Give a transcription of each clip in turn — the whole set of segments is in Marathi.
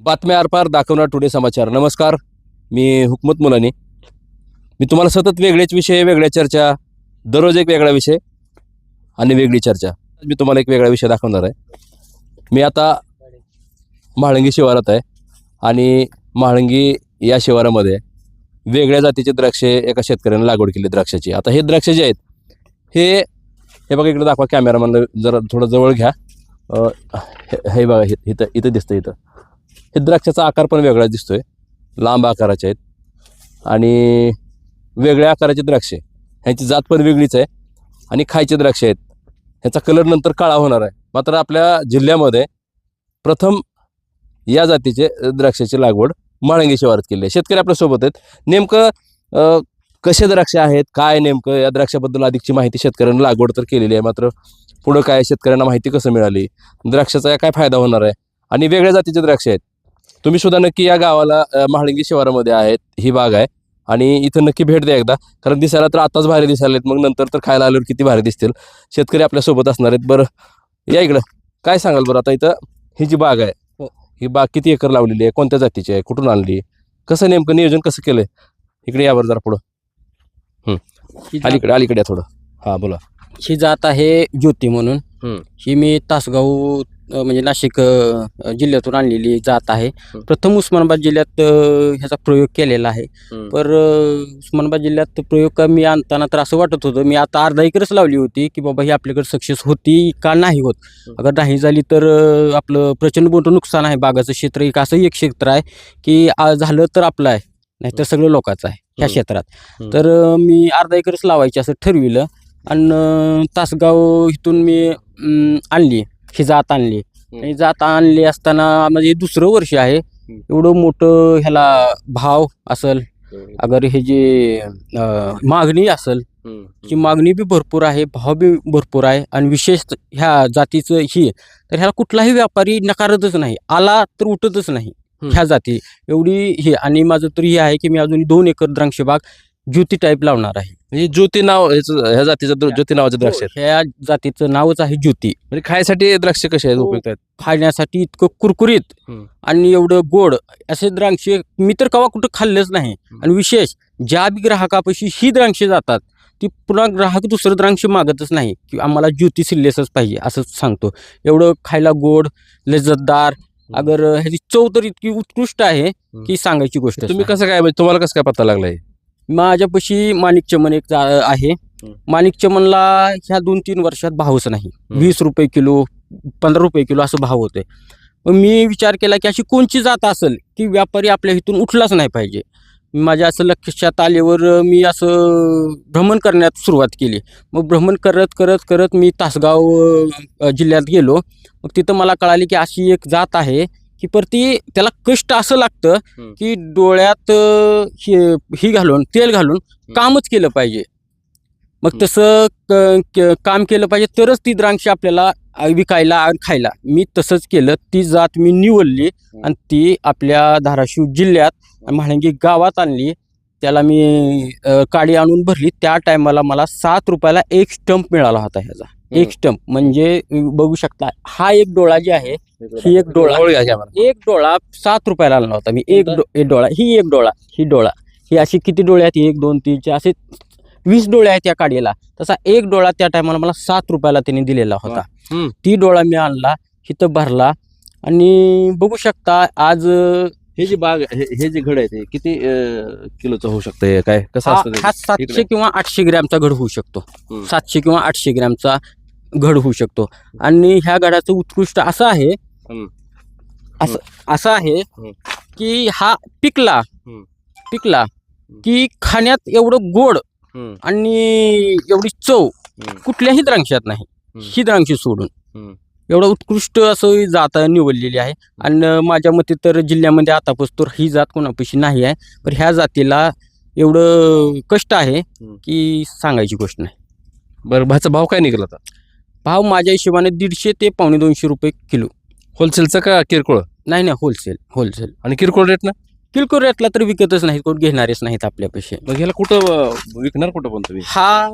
बातम्या आरपार दाखवणार टुडे समाचार. नमस्कार मी हुकमत मुलानी. मी तुम्हाला सतत वेगळेच विषय वेगळ्या चर्चा दररोज एक वेगळा विषय आणि वेगळी चर्चा. मी तुम्हाला एक वेगळा विषय दाखवणार आहे. मी आता म्हाळंगी शिवारात आहे आणि म्हाळंगी या शिवारामध्ये वेगळ्या जातीचे द्राक्षे एका शेतकऱ्याने लागवड केली द्राक्षाची. आता हे द्राक्ष जे आहेत हे हे बघा इकडे दाखवा कॅमेरामॅनला जरा थोडं जवळ घ्या. हे बघा इथं इथं दिसतं इथं. हे द्राक्षाचा आकार पण वेगळा दिसतोय. लांब आकाराचे आहेत. आणि वेगळ्या आकाराचे द्राक्षे ह्यांची जात पण वेगळीच आहे. आणि खायचे द्राक्ष आहेत. ह्याचा कलर नंतर काळा होणार आहे. मात्र आपल्या जिल्ह्यामध्ये प्रथम या जातीचे द्राक्षाची लागवड म्हाळंगी शिवारात केली आहे. शेतकरी आपल्यासोबत आहेत. नेमकं कसे द्राक्ष आहेत? काय नेमकं? या द्राक्षाबद्दल अधिकची माहिती शेतकऱ्यांना लागवड तर केलेली आहे. मात्र पुढं काय शेतकऱ्यांना माहिती कसं मिळाली? द्राक्षाचा काय फायदा होणार आहे? आणि वेगळ्या जातीचे द्राक्ष आहेत. तुम्ही सुद्धा नक्की या गावाला म्हाळंगी शिवारामध्ये आहेत. ही बाग आहे. आणि इथं नक्की भेट द्या एकदा. कारण दिसायला तर आताच भारी दिसायला मग नंतर तर खायला आल्यावर किती भारी दिसतील. शेतकरी आपल्यासोबत असणार आहेत. बरं या इकडं. काय सांगाल बरं आता इथं? ही जी बाग आहे हो. ही बाग किती एकर लावलेली आहे? कोणत्या जातीची आहे? कुठून आणली? कसं नेमकं नियोजन कसं केलंय? इकडे यावर जरा पुढं. अलीकडे अलीकडे थोडं. हां बोला. ही जात आहे ज्योती म्हणून. ही मी तासगाव अ, म्हणजे नाशिक अ, जिल्ह्यातून आणलेली जात आहे. प्रथम उस्मानाबाद जिल्ह्यात अ, ह्याचा प्रयोग केलेला आहे हम्म. पर अ, उस्मानाबाद जिल्ह्यात प्रयोग का मी आणताना तर असं वाटत होतं मी आता अर्धा एकरच लावली होती की बाबा ही आपल्याकडे सक्सेस होती का नाही होत. अगर नाही झाली तर अ, आपलं प्रचंड मोठं नुकसान आहे बागाचं क्षेत्र एक असं एक क्षेत्र आहे की आ, झालं तर आपलं आहे नाहीतर सगळं लोकांचं आहे ह्या. क्षेत्रात. तर अ, मी अर्धा एकरच लावायची असं ठरविलं आणि अ, तासगाव इथून मी अम, आणली ही जात आणली. आणि जात आणली असताना म्हणजे दुसरं वर्ष आहे. एवढं मोठं ह्याला भाव असल अगर हे जे मागणी असल ची मागणी बी भरपूर आहे भाव बी भरपूर आहे. आणि विशेष ह्या जातीचं ही तर ह्याला कुठलाही व्यापारी नकारतच नाही. आला तर उठतच नाही. ह्या जाती. एवढी हे आणि माझं तर हे आहे की मी अजून दोन एकर द्राक्ष बाग ज्योती टाईप लावणार आहे. म्हणजे ज्योती नाव ह्याचं- ह्या जातीचं ज्योती नावाचे द्राक्ष आहेत. ह्या जातीचं नावच आहे ज्योती. म्हणजे खायसाठी द्राक्ष कसे आहेत हो. उपयुक्त आहेत? खाण्यासाठी इतकं कुरकुरीत हम्म. आणि एवढं गोड असे द्राक्ष मी तर कवा कुठं खाल्लंच नाही. आणि विशेष ज्या बी ग्राहकापाशी ही द्राक्षे जातात ती पुन्हा ग्राहक दुसरं द्राक्ष मागतच नाही की आम्हाला ज्योती सिल्लेसच पाहिजे असं सांगतो. एवढं खायला गोड लज्जतदार अगर ह्याची चव तर इतकी उत्कृष्ट आहे की सांगायची गोष्ट तुम्ही कसं काय म्हणजे तुम्हाला कसं काय पत्ता लागलाय? माझ्यापाशी माणिक चमन एक जा- आहे. माणिक चमनला ह्या दोन तीन वर्षात भावच नाही. वीस रुपये किलो पंधरा रुपये किलो असं भाव होते मग मी विचार केला की अशी कोणची जात असेल की व्यापारी आपल्या इथून उठलाच नाही पाहिजे. माझ्या असं लक्षात आल्यावर मी असं भ्रमण करण्यात सुरुवात केली. मग भ्रमण करत करत करत मी तासगाव अ, जिल्ह्यात गेलो. मग तिथं मला कळाली की अशी एक जात आहे की पर ती त्याला कष्ट असं लागतं. की डोळ्यात हे घालून तेल घालून कामच केलं पाहिजे. मग. तसं काम केलं पाहिजे तरच ती द्राक्षे आपल्याला विकायला आणि खायला. मी तसंच केलं. ती जात मी निवडली आणि ती आपल्या धाराशिव जिल्ह्यात म्हाळंगी गावात आणली. त्याला मी काडी आणून भरली. त्या टायमाला मला सात रुपयाला एक स्टंप मिळाला होता ह्याचा. एक स्टंप म्हणजे बघू शकता हा एक डोळा जे आहे ही एक डोळा. एक डोळा सात रुपयाला आणला होता. मी एक डोळा. ही एक डोळा ही डोळा. ही अशी किती डोळे आहेत? एक दोन तीन चार असे वीस डोळे आहेत या काडीला. तसा एक डोळा त्या टायमाला मला सात रुपयाला त्यांनी दिलेला होता. ती डोळा मी आणला इथं भरला. आणि बघू शकता आज हे जे बाग हे हे जे घड आहे ते किती अं, किलोचं होऊ शकतं काय कसं हा असतं ते? हा सातशे इकडे. किंवा आठशे ग्रॅमचा घड होऊ शकतो हम्म. सातशे किंवा आठशे ग्रॅमचा घड होऊ शकतो आणि ह्या घडाचं उत्कृष्ट असं आहे हम्म. असं असं आहे हम्म. की हा पिकला हम्म. पिकला की खाण्यात एवढं गोड हम्म. आणि एवढी चव हम्म. कुठल्याही द्राक्षात नाही हम्म. ही द्राक्षी सोडून हम्म. एवढं उत्कृष्ट असं ही जात निवडलेली आहे. आणि माझ्या मते तर जिल्ह्यामध्ये आतापासून ही जात कोणापाशी नाही आहे. पण ह्या जातीला एवढं कष्ट आहे. की सांगायची गोष्ट नाही. बरं भाचा भाव काय निघाला आता? भाव माझ्या हिशोबाने दीडशे ते पावणे दोनशे रुपये किलो. होलसेलचा का किरकोळ? नाही नाही होलसेल होलसेल. आणि किरकोळ रेट ना? किरकोळ रेटला तर विकतच नाहीत कोण घेणारेच नाहीत आपल्यापाशी. मग ह्याला कुठं विकणार कुठं पण तुम्ही? हा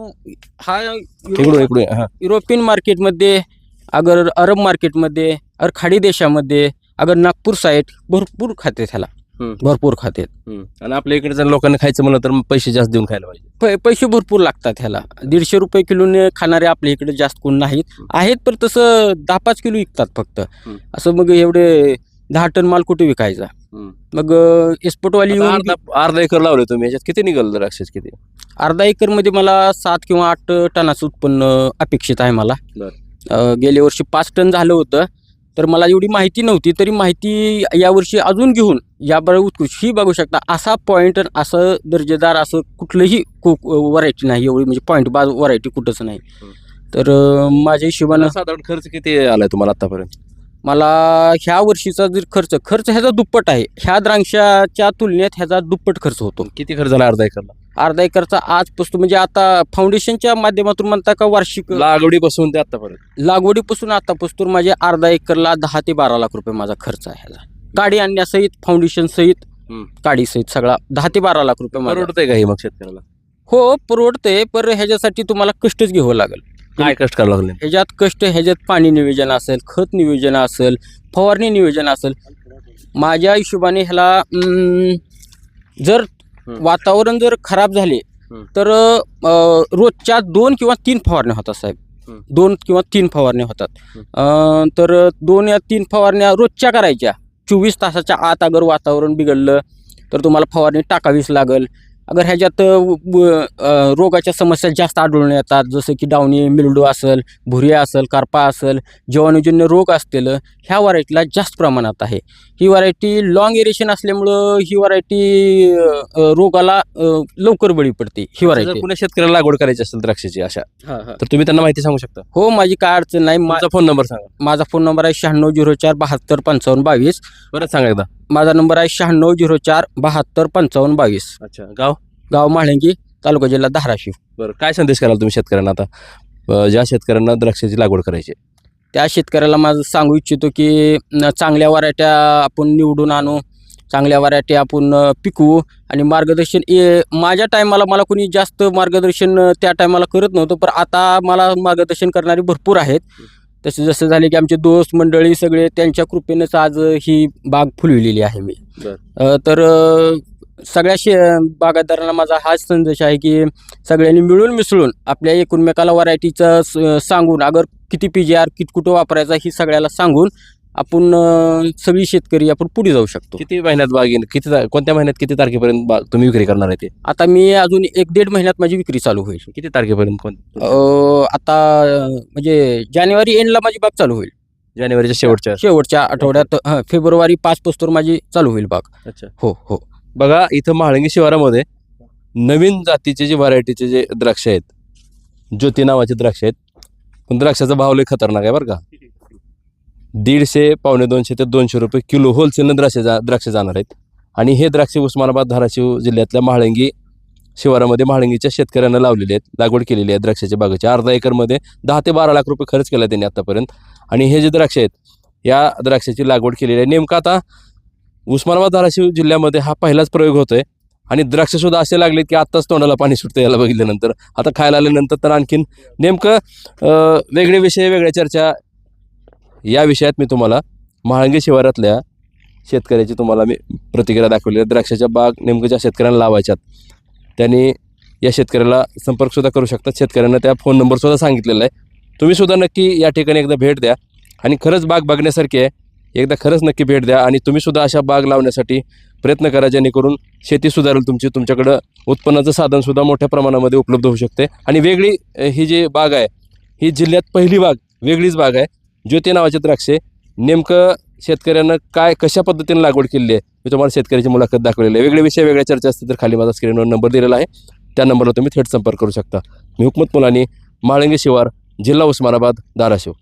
हा हा. युरोपियन मार्केटमध्ये अगर अरब मार्केटमध्ये अगर खाडी देशामध्ये अगर नागपूर साईड भरपूर खाते हम्म. भरपूर खाते. आणि आपल्या इकडे जर लोकांना खायचं म्हणलं तर पैसे जास्त देऊन खायला पाहिजे. पैसे भरपूर लागतात ह्याला. दीडशे रुपये किलोने खाणारे आपल्या इकडे जास्त कोण नाहीत. आहेत पण तसं दहा पाच किलो विकतात फक्त. असं मग एवढे दहा टन माल कुठे विकायचा. मग एक्सपोर्टवाली अर्धा एकर लावले तुम्ही. याच्यात किती निघाल द्राक्षाचे किती? अर्धा एकरमध्ये मला सात किंवा आठ टनाचं उत्पन्न अपेक्षित आहे मला. गेल्या वर्षी पाच टन झालं होतं. तर मला एवढी माहिती नव्हती तरी माहिती यावर्षी अजून घेऊन याबरोबर उत्कृष्ट ही बघू शकता. असा पॉईंट असं दर्जेदार असं कुठलंही व्हरायटी नाही एवढी म्हणजे पॉईंट बाज व्हरायटी कुठंच नाही. तर माझ्या हिशोबानं साधारण खर्च किती आलाय तुम्हाला आतापर्यंत? मला ह्या वर्षीचा जर खर्च खर्च ह्याचा दुप्पट आहे. ह्या द्राक्षाच्या तुलनेत ह्याचा दुप्पट खर्च होतो. किती खर्च झाला अर्धा एकरला? अर्धा एकरचा आजपासून म्हणजे आता फाउंडेशनच्या माध्यमातून म्हणता का वार्षिक लागवडीपासून ते आतापर्यंत? लागवडीपासून आतापासून माझे अर्धा एकरला दहा ते बारा लाख रुपये माझा खर्च आहे ह्याला गाडी आणण्यासहित फाउंडेशन सहित. गाडी सहित सगळा दहा ते बारा लाख रुपये परवडतंय का हे मग शेतकऱ्याला? हो परवडते पर ह्याच्यासाठी तुम्हाला कष्टच घ्यावं लागेल. काय कष्ट करावं लागले ह्याच्यात कष्ट ह्याच्यात पाणी नियोजन असेल खत नियोजन असेल फवारणी नियोजन असेल माझ्या हिशोबाने ह्याला अं, जर. वातावरण जर खराब झाले हम्म. तर अं, रोजच्या दोन किंवा तीन फवारण्या होतात साहेब हम्म. दोन किंवा तीन फवारण्या होतात. अं, तर दोन या तीन फवारण्या रोजच्या करायच्या चोवीस तासाच्या आत अगर वातावरण बिघडलं तर तुम्हाला फवारणी टाकावीच लागेल अगर ह्याच्यात रोगाच्या समस्या जास्त आढळून येतात जसं की डावणी मिल्डू असेल भुरिया असेल करपा असेल जीवाणूजन्य रोग असतील ह्या व्हरायटीला जास्त प्रमाणात आहे. ही व्हरायटी लॉंग एरेशन असल्यामुळं ही व्हरायटी रोगाला लवकर बळी पडते. ही व्हरायटी पुन्हा शेतकऱ्याला लागवड करायची असेल द्राक्षाची अशा तर तुम्ही त्यांना माहिती सांगू शकता? हो माझी काय अडचण नाही. माझा फोन नंबर सांगा. माझा फोन नंबर आहे शहाण्णव झिरो चार बहात्तर पंचावन्न बावीस. परत सांगा एकदा. माझा नंबर आहे शहाण्णव झिरो चार बहात्तर पंचावन्न बावीस. अच्छा गाव? गाव माळंगी तालुका जिल्हा धाराशिव. बरं काय संदेश कराल तुम्ही शेतकऱ्यांना आता? अं, ज्या शेतकऱ्यांना द्राक्षाची लागवड करायची आहे? त्या शेतकऱ्याला माझं सांगू इच्छितो की न, चांगल्या वराट्या आपण निवडून आणू चांगल्या वराट्या आपण अ, पिकवू आणि मार्गदर्शन ए माझ्या टायमाला मला कोणी जास्त मार्गदर्शन अ, त्या टायमाला करत नव्हतं पण आता मला मार्गदर्शन करणारे भरपूर आहेत. तसे जसं झाले की आमचे दोस्त मंडळी सगळे त्यांच्या कृपेनंच आज ही बाग फुलविलेली आहे मी. अ, तर अ, सगळ्या शे बागायतदारांना माझा हाच संदेश आहे की सगळ्यांनी मिळून मिसळून आपल्या एकूणमेकाला व्हरायटीचं सांगून अगर किती पी जी आर कित कुठं वापरायचा ही सगळ्याला सांगून आपण अ, सगळी शेतकरी आपण पुढे जाऊ शकतो. किती महिन्यात बाग येईल किती ता- कोणत्या महिन्यात किती तारखेपर्यंत बाग तुम्ही विक्री करणार आहे ते? आता मी अजून एक दीड महिन्यात माझी विक्री चालू होईल. किती तारखेपर्यंत कोण अ, आता अ, म्हणजे जानेवारी एंडला माझी बाग चालू होईल. जानेवारीच्या शेवटच्या शेवटच्या आठवड्यात हं, फेब्रुवारी पाच पोस्तर माझी चालू होईल बाग. अच्छा. हो हो. बघा इथं महाळंगी शिवारामध्ये नवीन जातीचे जे व्हरायटीचे जे द्राक्ष आहेत ज्योती नावाचे द्राक्ष आहेत पण द्राक्षाचा भाव लय खतरनाक आहे बरं का. दीडशे पावणे दोनशे ते दोनशे रुपये किलो होलसेलनं द्राक्षे जा द्राक्ष जाणार आहेत. आणि हे द्राक्ष उस्मानाबाद धाराशिव जिल्ह्यातल्या महाळंगी शिवारामध्ये महाळंगीच्या शेतकऱ्यांना लावलेले आहेत. लागवड केलेली आहे द्राक्षाच्या बागेची. अर्धा एकरमध्ये दहा ते बारा लाख रुपये खर्च केला त्यांनी आत्तापर्यंत आणि हे जे द्राक्ष आहेत या द्राक्षाची लागवड केलेली आहे. नेमकं आता उस्मानाबाद धाराशिव जिल्ह्यामध्ये हा पहिलाच प्रयोग होतो आहे आणि द्राक्षसुद्धा असे लागलेत की आत्ताच तोंडाला पाणी सुटतं याला बघितल्यानंतर. आता खायला आल्यानंतर तर आणखीन नेमकं वेगळे विषय वेगळ्या चर्चा या विषयात मी तुम्हाला महाळंगी शिवारातल्या शेतकऱ्याची तुम्हाला मी प्रतिक्रिया दाखवली आहे. द्राक्षाच्या बाग नेमकं ज्या शेतकऱ्यांना लावायच्यात त्यांनी या शेतकऱ्याला संपर्कसुद्धा करू शकतात. शेतकऱ्यांना त्या फोन नंबरसुद्धा सांगितलेला आहे. तुम्हीसुद्धा नक्की या ठिकाणी एकदा भेट द्या आणि खरंच बाग बघण्यासारखी आहे. एकदा खरंच नक्की भेट द्या आणि तुम्हीसुद्धा अशा बाग लावण्यासाठी प्रयत्न करा जेणेकरून शेती सुधारेल तुमची तुमच्याकडं उत्पन्नाचं साधनसुद्धा मोठ्या प्रमाणामध्ये उपलब्ध होऊ शकते. आणि वेगळी ही जी बाग आहे ही जिल्ह्यात पहिली बाग वेगळीच बाग आहे. ज्योती नावाचे द्राक्षे. नेमकं शेतकऱ्यांना काय कशा पद्धतीने लागवड केलेली आहे? मी तुम्हाला शेतकऱ्याची मुलाखत दाखवलेली आहे. वेगळे विषय वेगळ्या चर्चा असतील तर खाली माझा स्क्रीनवर नंबर दिलेला आहे. त्या नंबरला तुम्ही थेट संपर्क करू शकता. मी हुकमत मुलांनी माळंगे शिवार जिल्हा उस्मानाबाद धाराशिव.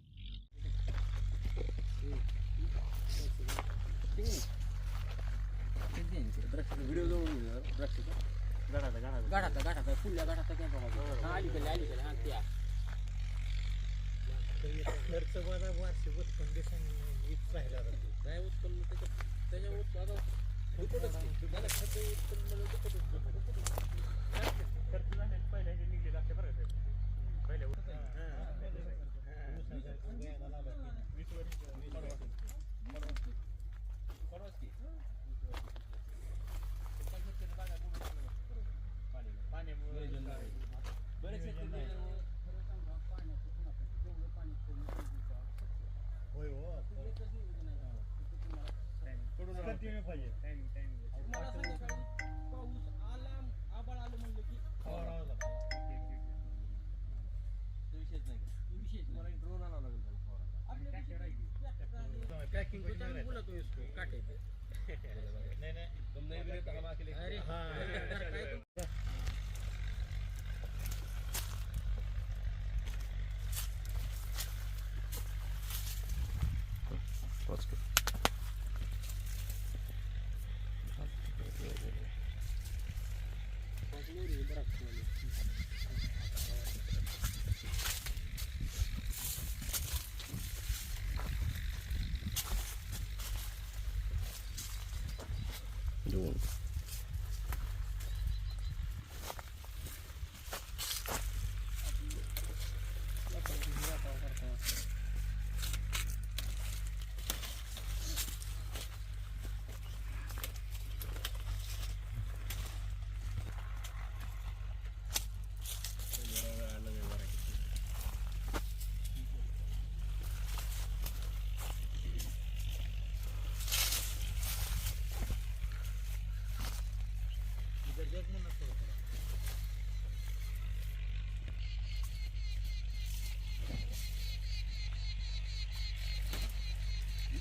गाडा गाडा गाडा गाडा खर्च माझा वार्षिक उत्पन्न सांगितलं राहिला जातो काय उत्पन्न त्याच्या त्याच्या उत्पन्न खर्च उत्पन्न कंटिन्यू पाहिजे टाइम आलं म्हणलं की फवारावं लागतं विशेष नाही का विशेष तुम्हाला ड्रोन आणावं लागेल त्याला पॅकिंग बोला नाही नाही अरे हा June.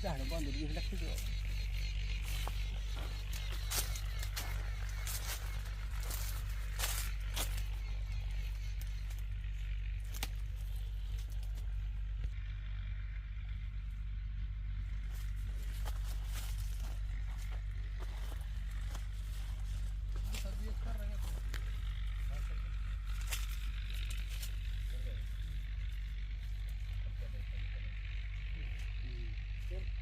ઝાડ બાંધું એ લખી દો good.